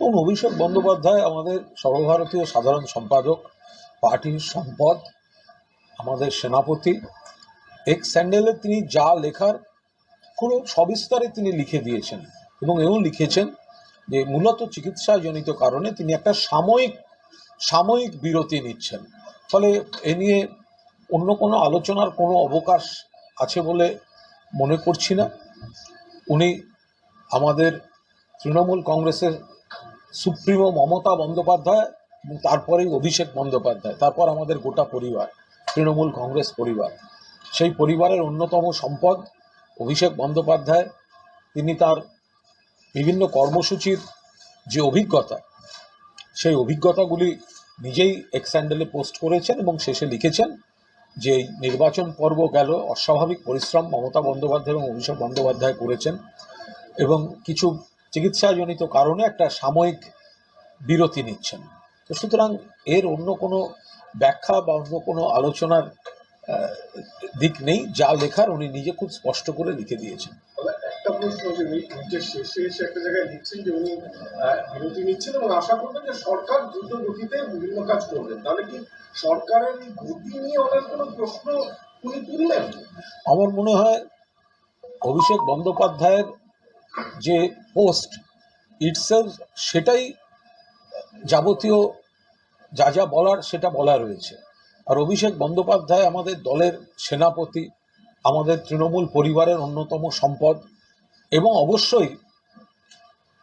এবং অভিষেক বন্দ্যোপাধ্যায় আমাদের সর্বভারতীয় সাধারণ সম্পাদক, পার্টির সম্পদ, আমাদের সেনাপতি এক্স স্যান্ডেলে তিনি যা লেখার পুরো সবিস্তারে তিনি লিখে দিয়েছেন এবং এও লিখেছেন যে মূলত চিকিৎসাজনিত কারণে তিনি একটা সাময়িক সাময়িক বিরতি নিচ্ছেন। ফলে এ নিয়ে অন্য কোনো আলোচনার কোনো অবকাশ আছে বলে মনে করছি না। উনি আমাদের তৃণমূল কংগ্রেসের সুপ্রিমো মমতা বন্দ্যোপাধ্যায় এবং তারপরেই অভিষেক বন্দ্যোপাধ্যায়, তারপর আমাদের গোটা পরিবার, তৃণমূল কংগ্রেস পরিবার। সেই পরিবারের অন্যতম সম্পদ অভিষেক বন্দ্যোপাধ্যায়। তিনি তার বিভিন্ন কর্মসূচির যে অভিজ্ঞতা, সেই অভিজ্ঞতাগুলি নিজেই এক্স হ্যান্ডেলে পোস্ট করেছেন এবং শেষে লিখেছেন। যে নির্বাচন পর্ব গেল, অস্বাভাবিক পরিশ্রম মমতা বন্দ্যোপাধ্যায় এবং অভিষেক বন্দ্যোপাধ্যায় করেছেন এবং কিছু চিকিৎসাজনিত কারণে একটা সাময়িক বিরতি নিচ্ছেন। তো সুতরাং এর অন্য কোনো ব্যাখ্যা বা অন্য কোনো আলোচনার দিক নেই, যা লেখার উনি নিজে খুব স্পষ্ট করে লিখে দিয়েছেন। আমার মনে হয় অভিষেক বন্দ্যোপাধ্যায়ের যে পোস্ট ইটসেলফ সেটাই যাবতীয় যা যা বলার সেটা বলা রয়েছে। আর অভিষেক বন্দ্যোপাধ্যায় আমাদের দলের সেনাপতি, আমাদের তৃণমূল পরিবারের অন্যতম সম্পদ এবং অবশ্যই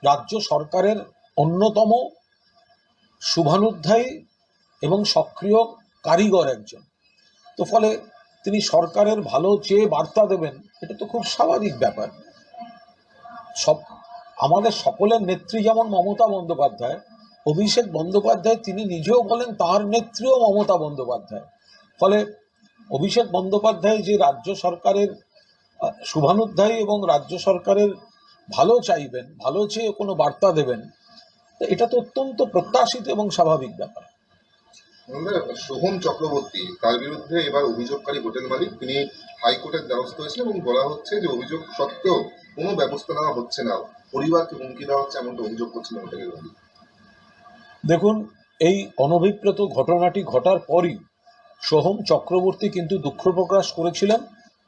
রাজ্য সরকারের অন্যতম শুভানুধ্যায়ী এবং সক্রিয় কারিগর একজন। তো ফলে তিনি সরকারের ভালো চেয়ে বার্তা দেবেন, এটা তো খুব স্বাভাবিক ব্যাপার। সব, আমাদের সকলের নেত্রী যেমন মমতা বন্দ্যোপাধ্যায়, অভিষেক বন্দ্যোপাধ্যায় তিনি নিজেও বলেন তার নেত্রীও মমতা বন্দ্যোপাধ্যায়। ফলে অভিষেক বন্দ্যোপাধ্যায় যে রাজ্য সরকারের শুভানুধ্যায়ী এবং রাজ্য সরকারের ভালো চাইবেন ভালো চেয়ে কোনো বার্তা দেবেন এটা তো অত্যন্ত প্রত্যাশিত এবং স্বাভাবিক ব্যাপার। সোহম চক্রবর্তী তার বিরুদ্ধে এবার অভিযোগকারী হোটেল মালিক তিনি হাইকোর্টের দ্বারস্থ হয়েছেন এবং বলা হচ্ছে যে অভিযোগ সত্ত্বেও কোনো ব্যবস্থা নেওয়া হচ্ছে না। পরিবারকে হুমকি দেওয়া হচ্ছে এমনটা অভিযোগ করছিলেন হোটেলের মালিক। দেখুন এই অনভিপ্রেত ঘটনাটি ঘটার পরই সোহম চক্রবর্তী কিন্তু দুঃখ প্রকাশ করেছিলেন।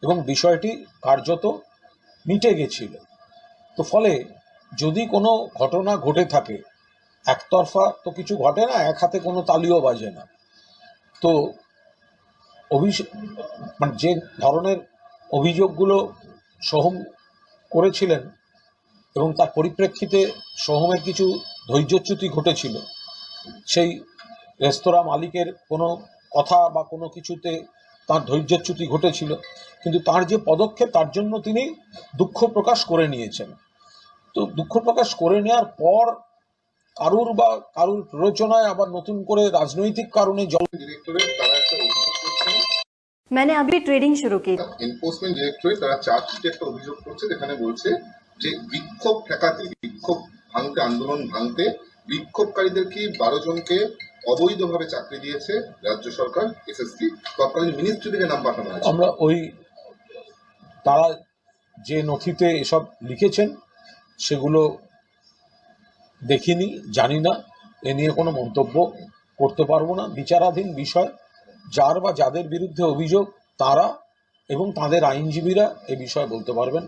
এবং বিষয়টি কার্যত মিটে গেছিল। তো ফলে যদি কোনো ঘটনা ঘটে থাকে, একতরফা তো কিছু ঘটে না, এক হাতে কোনো তালিও বাজে না। তো অভিষেক মানে যে ধরনের অভিযোগগুলো সোহম করেছিলেন এবং তার পরিপ্রেক্ষিতে সোহমের কিছু ধৈর্যচ্যুতি ঘটেছিল, সেই রেস্তোরাঁ মালিকের কোনো কথা বা কোনো কিছুতে তার ধৈর্যচ্যুতি ঘটেছিল। কিন্তু তার যে পদক্ষেপ তার জন্য তিনি দুঃখ প্রকাশ করে নিয়েছেন। তো দুঃখ প্রকাশ করে নেওয়ার পর কারুর বা কারুর প্ররোচনায় আবার নতুন করে রাজনৈতিক কারণে জল মানে আপনি ট্রেডিং শুরু কি? এনফোর্সমেন্ট ডিরেক্টরে তারা চার্জশিটে একটা অভিযোগ করছে যেখানে বলছে যে বিক্ষোভ ঠেকাতে বিক্ষোভ ভাঙতে আন্দোলন ভাঙতে বিক্ষোভকারীদের কি বারো জনকে অবৈধভাবে চাকরি দিয়েছে রাজ্য সরকার, এসএসসি, তৎকালীন মিনিস্ট্রি থেকে নাম পাঠানো হয়েছে। আমরা ওই তারা যে নথিতে এসব লিখেছেন, সেগুলো দেখিনি, জানি না। এ নিয়ে কোনো মন্তব্য করতে পারব না। বিচারাধীন বিষয়, যার বা যাদের বিরুদ্ধে অভিযোগ, তারা এবং তাদের আইনজীবীরা এ বিষয়ে বলতে পারবেন।